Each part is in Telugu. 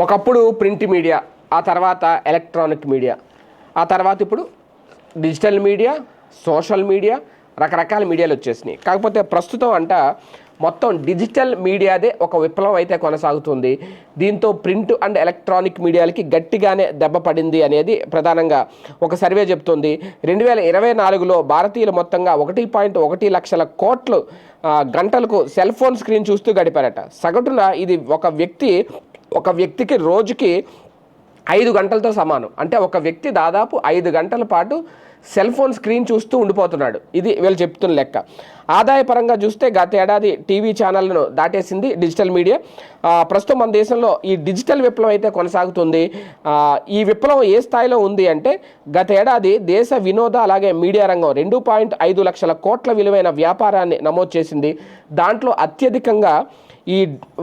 ఒకప్పుడు ప్రింట్ మీడియా ఆ తర్వాత ఎలక్ట్రానిక్ మీడియా ఆ తర్వాత ఇప్పుడు డిజిటల్ మీడియా సోషల్ మీడియా రకరకాల మీడియాలు వచ్చేసినాయి. కాకపోతే ప్రస్తుతం అంట మొత్తం డిజిటల్ మీడియాదే ఒక విప్లవం అయితే కొనసాగుతుంది. దీంతో ప్రింట్ అండ్ ఎలక్ట్రానిక్ మీడియాలకి గట్టిగానే దెబ్బ పడింది అనేది ప్రధానంగా ఒక సర్వే చెప్తుంది. రెండు వేల ఇరవై నాలుగులో భారతీయులు మొత్తంగా ఒకటి పాయింట్ ఒకటి లక్షల కోట్లు గంటలకు సెల్ ఫోన్ స్క్రీన్ చూస్తూ గడిపారట. సగటున ఇది ఒక వ్యక్తి ఒక వ్యక్తికి రోజుకి ఐదు గంటలతో సమానం. అంటే ఒక వ్యక్తి దాదాపు ఐదు గంటల పాటు సెల్ ఫోన్ స్క్రీన్ చూస్తూ ఉండిపోతున్నాడు. ఇది వీళ్ళు చెప్తున్న లెక్క. ఆదాయపరంగా చూస్తే గత ఏడాది టీవీ ఛానళ్ళను దాటేసింది డిజిటల్ మీడియా. ప్రస్తుతం మన దేశంలో ఈ డిజిటల్ విప్లవం అయితే కొనసాగుతుంది. ఈ విప్లవం ఏ స్థాయిలో ఉంది అంటే గత ఏడాది దేశ వినోద అలాగే మీడియా రంగం రెండు పాయింట్ ఐదు లక్షల కోట్ల విలువైన వ్యాపారాన్ని నమోదు చేసింది. దాంట్లో అత్యధికంగా ఈ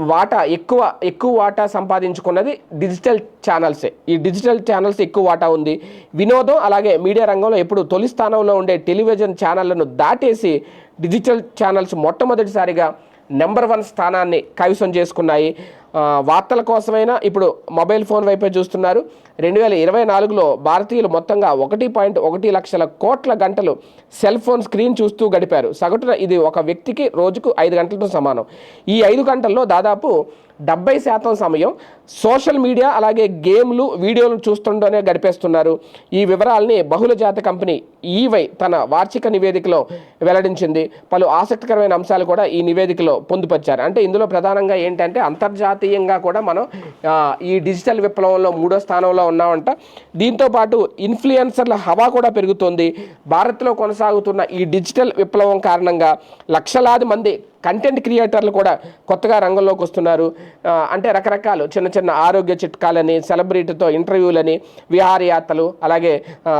వాటా ఎక్కువ ఎక్కువ వాటా సంపాదించుకున్నది డిజిటల్ ఛానల్సే. ఈ డిజిటల్ ఛానల్స్ ఎక్కువ వాటా ఉంది. వినోదం అలాగే మీడియా రంగంలో ఎప్పుడు తొలి స్థానంలో ఉండే టెలివిజన్ ఛానళ్ళను దాటేసి డిజిటల్ ఛానల్స్ మొట్టమొదటిసారిగా నెంబర్ వన్ స్థానాన్ని కైవసం చేసుకున్నాయి. వార్తల కోసమైనా ఇప్పుడు మొబైల్ ఫోన్ వైపే చూస్తున్నారు. రెండు వేల ఇరవై నాలుగులో భారతీయులు మొత్తంగా ఒకటి పాయింట్ ఒకటి లక్షల కోట్ల గంటలు సెల్ ఫోన్ స్క్రీన్ చూస్తూ గడిపారు. సగటున ఇది ఒక వ్యక్తికి రోజుకు ఐదు గంటలతో సమానం. ఈ ఐదు గంటల్లో దాదాపు డెబ్బై శాతం సమయం సోషల్ మీడియా అలాగే గేమ్లు వీడియోలు చూస్తుండనే గడిపేస్తున్నారు. ఈ వివరాల్ని బహుళజాత కంపెనీ ఈవై తన వార్షిక నివేదికలో వెల్లడించింది. పలు ఆసక్తికరమైన అంశాలు కూడా ఈ నివేదికలో పొందుపరిచారు. అంటే ఇందులో ప్రధానంగా ఏంటంటే అంతర్జాతీయంగా కూడా మనం ఈ డిజిటల్ విప్లవంలో మూడో స్థానంలో ఉన్నామంట. దీంతో పాటు ఇన్ఫ్లుయెన్సర్ల హవా కూడా పెరుగుతోంది. భారత్లో కొనసాగుతున్న ఈ డిజిటల్ విప్లవం కారణంగా లక్షలాది మంది కంటెంట్ క్రియేటర్లు కూడా కొత్తగా రంగంలోకి వస్తున్నారు. అంటే రకరకాలు చిన్న చిన్న ఆరోగ్య చిట్కాలని సెలబ్రిటీతో ఇంటర్వ్యూలని విహారయాత్రలు అలాగే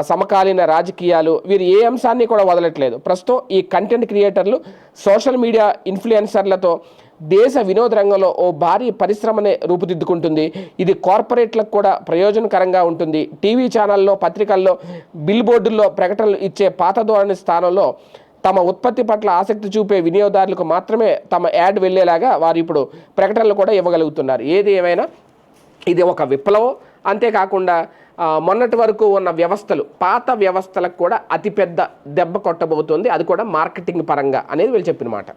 సమకాలీన రాజకీయాలు వీరు ఏ అంశాన్ని కూడా వదలట్లేదు. ప్రస్తుతం ఈ కంటెంట్ క్రియేటర్లు సోషల్ మీడియా ఇన్ఫ్లుయెన్సర్లతో దేశ వినోద రంగంలో ఓ భారీ పరిశ్రమనే రూపుదిద్దుకుంటుంది. ఇది కార్పొరేట్లకు కూడా ప్రయోజనకరంగా ఉంటుంది. టీవీ ఛానల్లో పత్రికల్లో బిల్ బోర్డుల్లో ప్రకటనలు ఇచ్చే పాత ధోరణి స్థానంలో తమ ఉత్పత్తి పట్ల ఆసక్తి చూపే వినియోగదారులకు మాత్రమే తమ యాడ్ వెళ్ళేలాగా వారు ఇప్పుడు ప్రకటనలు కూడా ఇవ్వగలుగుతున్నారు. ఏది ఏమైనా ఇది ఒక విప్లవం. అంతేకాకుండా మొన్నటి వరకు ఉన్న వ్యవస్థలు పాత వ్యవస్థలకు కూడా అతిపెద్ద దెబ్బ కొట్టబోతుంది. అది కూడా మార్కెటింగ్ పరంగా అనేది వీళ్ళు చెప్పిన మాట.